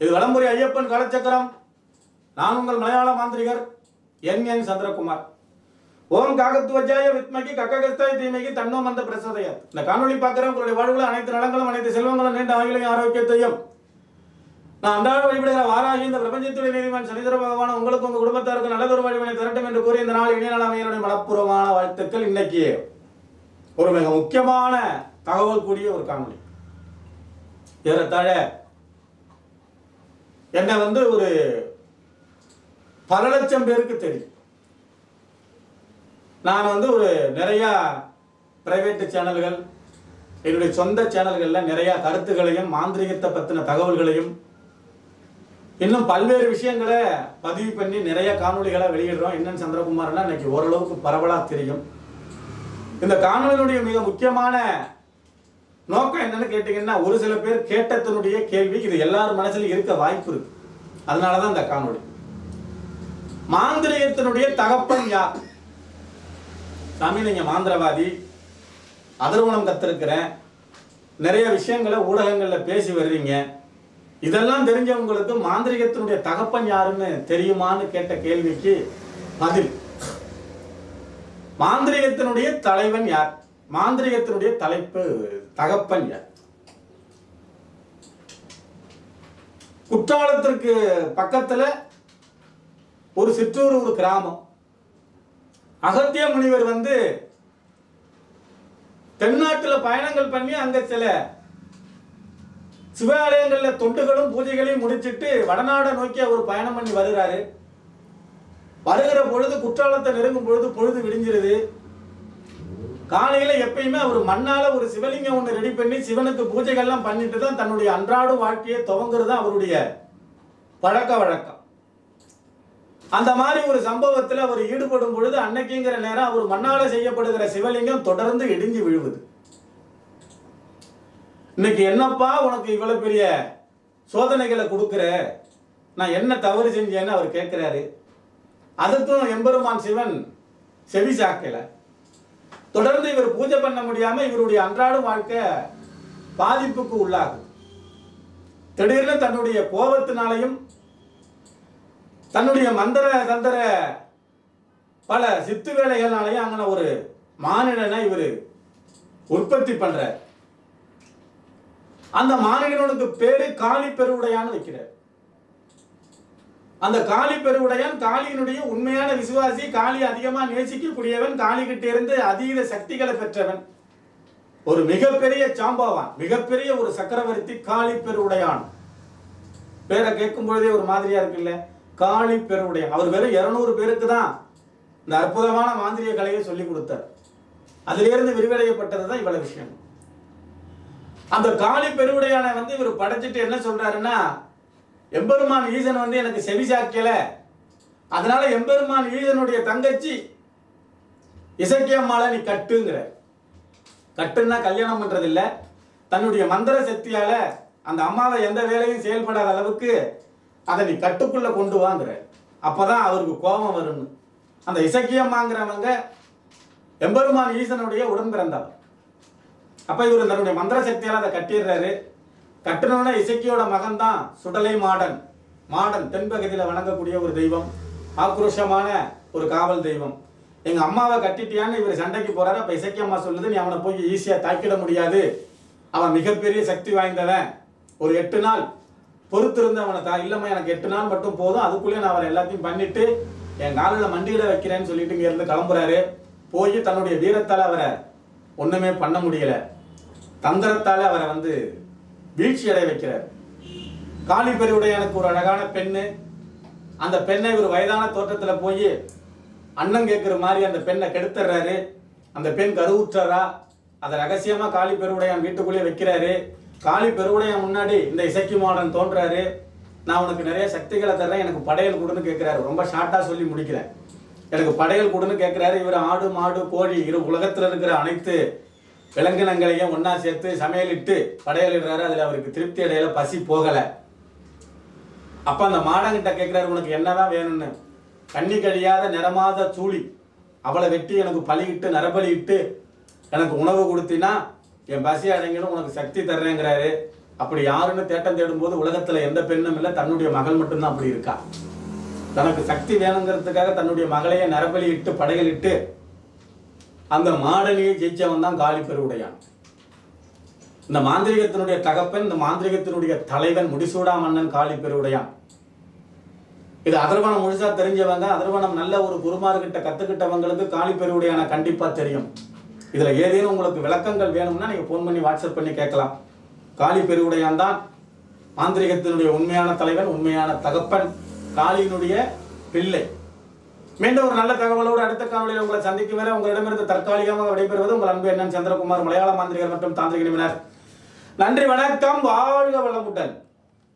இது வலம்புரி ஐயப்பன் கலச்சக்கரம். நான் உங்கள் மலையாள மாந்திரிகர் என் என் சந்திரகுமார். ஓம் காகத்துவஜாய வித்மகி கக்ககஸ்தாய் தீமைக்கு தன்னோ மந்த பிரசோதய இந்த காணொலி பார்க்குற உங்களுடைய வாழ்வுல அனைத்து நலங்களும் அனைத்து செல்வங்களும் நீண்ட ஆங்கிலையும் ஆரோக்கியத்தையும். நான் அன்றாட வழிபடுகிற வாராகி இந்த பிரபஞ்சத்துடைய நீதிமான் சனிதர பகவான் உங்களுக்கு உங்க குடும்பத்தாருக்கு நல்லதொரு வழிவினை திரட்டும் என்று கூறி இந்த நாள் இணைய நாள் மனப்பூர்வமான வாழ்த்துக்கள். இன்னைக்கு ஒரு மிக முக்கியமான தகவல் கூடிய ஒரு காணொலி ஏறத்தாழ என்னை வந்து ஒரு பல லட்சம் பேருக்கு தெரியும். நான் வந்து ஒரு நிறையா பிரைவேட் சேனல்கள் என்னுடைய சொந்த சேனல்களில் நிறையா கருத்துக்களையும் மாந்திரிகத்தை பற்றின தகவல்களையும் இன்னும் பல்வேறு விஷயங்களை பதிவு பண்ணி நிறைய காணொளிகளை வெளியிடுறோம். என்னன்னு சந்திரகுமார்னா இன்னைக்கு ஓரளவுக்கு பரவலாக தெரியும். இந்த காணொலியினுடைய மிக முக்கியமான என்னன்னு கேட்டீங்கன்னா ஒரு சில பேர் கேட்டத்தினுடைய கேள்வி இது எல்லார் மனசுலையும் இருக்க வாய்ப்பு இருக்கு. அதனாலதான் இந்த காணொளி. மாந்திரியத்தினுடைய தகப்பன் யார்? சாமி நீங்க மாந்திரவாதி அதர்வனம் கத்திருக்கிறேன். நிறைய விஷயங்களை ஊடகங்கள்ல பேசி வருவீங்க இதெல்லாம் தெரிஞ்சவங்களுக்கு மாந்திரிகத்தினுடைய தகப்பன் யாருன்னு தெரியுமான்னு கேட்ட கேள்விக்கு பதில். மாந்திரிகத்தினுடைய தலைவன் யார்? மாந்திரிகத்தினுடைய தலைப்பு தகப்பன் யார் குற்றாலத்திற்கு பக்கத்துல ஒரு சிற்றூர் ஒரு கிராமம். அகத்திய முனிவர் வந்து தென்னாட்டுல பயணங்கள் பண்ணி அங்க சில சிவாலயங்கள்ல தொண்டுகளும் பூஜைகளையும் முடிச்சிட்டு வடநாடை நோக்கி அவர் பயணம் பண்ணி வருகிறாரு. வருகிற பொழுது குற்றாலத்தை நெருங்கும் பொழுது பொழுது விடிஞ்சிருது. காலையில எப்பயுமே அவர் மண்ணால ஒரு சிவலிங்கம் ஒன்று ரெடி பண்ணி சிவனுக்கு பூஜைகள்லாம் பண்ணிட்டு தான் தன்னுடைய அன்றாட வாழ்க்கையை துவங்குறது தான் அவருடைய பழக்க வழக்கம். அந்த மாதிரி ஒரு சம்பவத்தில் அவர் ஈடுபடும் பொழுது அன்னைக்குங்கிற நேரம் அவர் மண்ணால செய்யப்படுகிற சிவலிங்கம் தொடர்ந்து இடிஞ்சு விழுவுது. இன்னைக்கு என்னப்பா உனக்கு இவ்வளவு பெரிய சோதனைகளை கொடுக்குற? நான் என்ன தவறு செஞ்சேன்னு அவர் கேட்கிறாரு அதுக்கும் எம்பெருமான் சிவன் செவி சாக்கலை. தொடர்ந்து இவர் பூஜை பண்ண முடியாம இவருடைய அன்றாட வாழ்க்கை பாதிப்புக்கு உள்ளாகும் திடீர்னு தன்னுடைய கோபத்தினாலையும் தன்னுடைய மந்திர தந்திர பல சித்து வேலைகள்னாலையும் அங்கே ஒரு மானிடனை இவர் உற்பத்தி பண்ணுறார் அந்த மானிடனுக்கு பேரு காளி பெருவுடையான்னு வைக்கிறார். அந்த காளி பெருவுடையான் காளியினுடைய உண்மையான விசுவாசி காளி அதிகமா நேசிக்கக்கூடியவன் காளி கிட்ட இருந்து அதீத சக்திகளை பெற்றவன். ஒரு மிகப்பெரிய சாம்பாவான் மிகப்பெரிய ஒரு சக்கரவர்த்தி காளி பெருவுடையான். பேரை கேட்கும் பொழுதே ஒரு மாதிரியா இருக்குல்ல? காளி பெருவுடையான். அவர் வெறும் இருநூறு பேருக்கு தான் இந்த அற்புதமான மாந்திரிய கலையை சொல்லி கொடுத்தார். அதிலிருந்து விரிவடையப்பட்டது தான் இவ்வளவு விஷயம். அந்த காளி பெருவுடையானை வந்து இவர் படைச்சிட்டு என்ன சொல்றாருன்னா எம்பெருமான் ஈசன் வந்து எனக்கு செவி சாக்கியல அதனால எம்பெருமான் ஈசனுடைய தங்கச்சி இசக்கியம்மாவை நீ கட்டுங்கிற. கட்டுன்னா கல்யாணம் பண்ணுறதில்ல தன்னுடைய மந்திர சக்தியால அந்த அம்மாவை எந்த வேலையும் செயல்படாத அளவுக்கு அதை நீ கட்டுக்குள்ள கொண்டு வாங்குற. அப்பதான் அவருக்கு கோபம் வரும்னு. அந்த இசக்கியம்மாங்கிறவங்க எம்பெருமான் ஈசனுடைய உடன் பிறந்தவர். அப்ப இவர் தன்னுடைய மந்திர சக்தியால அதை கட்டிடுறாரு. கட்டினோட இசைக்கியோட மகன் தான் சுடலை மாடன். மாடன் தென்பகுதியில் வணங்கக்கூடிய ஒரு தெய்வம். ஆக்ரோஷமான ஒரு காவல் தெய்வம். எங்க அம்மாவை கட்டிட்டியான்னு இவர் சண்டைக்கு போறாரு. அப்ப இசக்கி அம்மா சொல்லுது நீ அவனை போய் ஈஸியா தாக்கிட முடியாது. அவன் மிகப்பெரிய சக்தி வாய்ந்தவன். ஒரு எட்டு நாள் பொறுத்திருந்து அவனை தா இல்லம்மா எனக்கு எட்டு நாள் மட்டும் போதும். அதுக்குள்ளேயே நான் அவரை எல்லாத்தையும் பண்ணிட்டு என் காலில் மண்டியிட வைக்கிறேன்னு சொல்லிட்டு இங்கே இருந்து கிளம்புறாரு. போய் தன்னுடைய வீரத்தால் அவரை ஒன்றுமே பண்ண முடியல. தந்திரத்தால் அவரை வந்து வீழ்ச்சி அடைய வைக்கிறார். காளி எனக்கு ஒரு அழகான பெண்ணு. அந்த பெண்ணை ஒரு வயதான தோற்றத்தில் போய் அண்ணன் கேட்குற மாதிரி அந்த பெண்ணை கெடுத்துடுறாரு அந்த பெண் கருவுற்றாரா அதை ரகசியமாக காளி பெருவுடையான் வீட்டுக்குள்ளேயே வைக்கிறாரு. காளி பெருவுடையான் முன்னாடி இந்த இசைக்கு மாடன் தோன்றாரு. நான் உனக்கு நிறைய சக்திகளை தர்றேன். எனக்கு படையல் கொடுன்னு கேட்குறாரு ரொம்ப ஷார்ட்டாக சொல்லி முடிக்கிறேன் எனக்கு படையல் கொடுன்னு கேட்குறாரு இவர் ஆடு மாடு கோழி இரு உலகத்தில் இருக்கிற அனைத்து விலங்கினங்களையும் ஒன்றா சேர்த்து சமையலிட்டு படையலிடுறாரு. அதுல அவருக்கு திருப்தி அடையில பசி போகல. அப்ப அந்த மாடங்கிட்ட கேட்கிறாரு உனக்கு என்னதான் வேணும்னு? கண்ணி கழியாத நிறமாத சூழி. அவளை வெட்டி எனக்கு பலியிட்டு நரபலியிட்டு எனக்கு உணவு கொடுத்தினா என் பசி அடங்கிடும் உனக்கு சக்தி தர்றேங்கிறாரு. அப்படி யாருன்னு தேட்டம் தேடும்போது உலகத்துல எந்த பெண்ணும் இல்லை தன்னுடைய மகள் மட்டும்தான் அப்படி இருக்கா? தனக்கு சக்தி வேணுங்கிறதுக்காக தன்னுடைய மகளையே நரபலியிட்டு படையலிட்டு அந்த மாடலியை ஜெயிச்சவன் தான் காலி பெருவுடையான். இந்த மாந்திரிகத்தினுடைய தகப்பன் இந்த மாந்திரிகத்தினுடைய தலைவன் முடிசூடா மன்னன் காளி பெருவுடையான். இது அதர்வனம் முழுசா தெரிஞ்சவங்க அதர்வனம் நல்ல ஒரு குருமார்கிட்ட கத்துக்கிட்டவங்களுக்கு காளி பெருவுடையான கண்டிப்பா தெரியும். இதுல ஏதேனும் உங்களுக்கு விளக்கங்கள் வேணும்னா நீங்க ஃபோன் பண்ணி வாட்ஸ்அப் பண்ணி கேட்கலாம். காளி பெருவுடையான் தான் மாந்திரிகத்தினுடைய உண்மையான தலைவன் உண்மையான தகப்பன் காளியினுடைய பிள்ளை. மீண்டும் ஒரு நல்ல தகவலோடு அடுத்த காணொலியில் உங்களை சந்திக்கும் வரை உங்களிடமிருந்து தற்காலிகமாக விடைபெறுவது உங்கள் அன்பு என்ன சந்திரகுமார் மலையாள மாந்திரிகர் மற்றும் தாந்திரிக நிபுணர் நன்றி வணக்கம் வாழ்க வளமுடன்.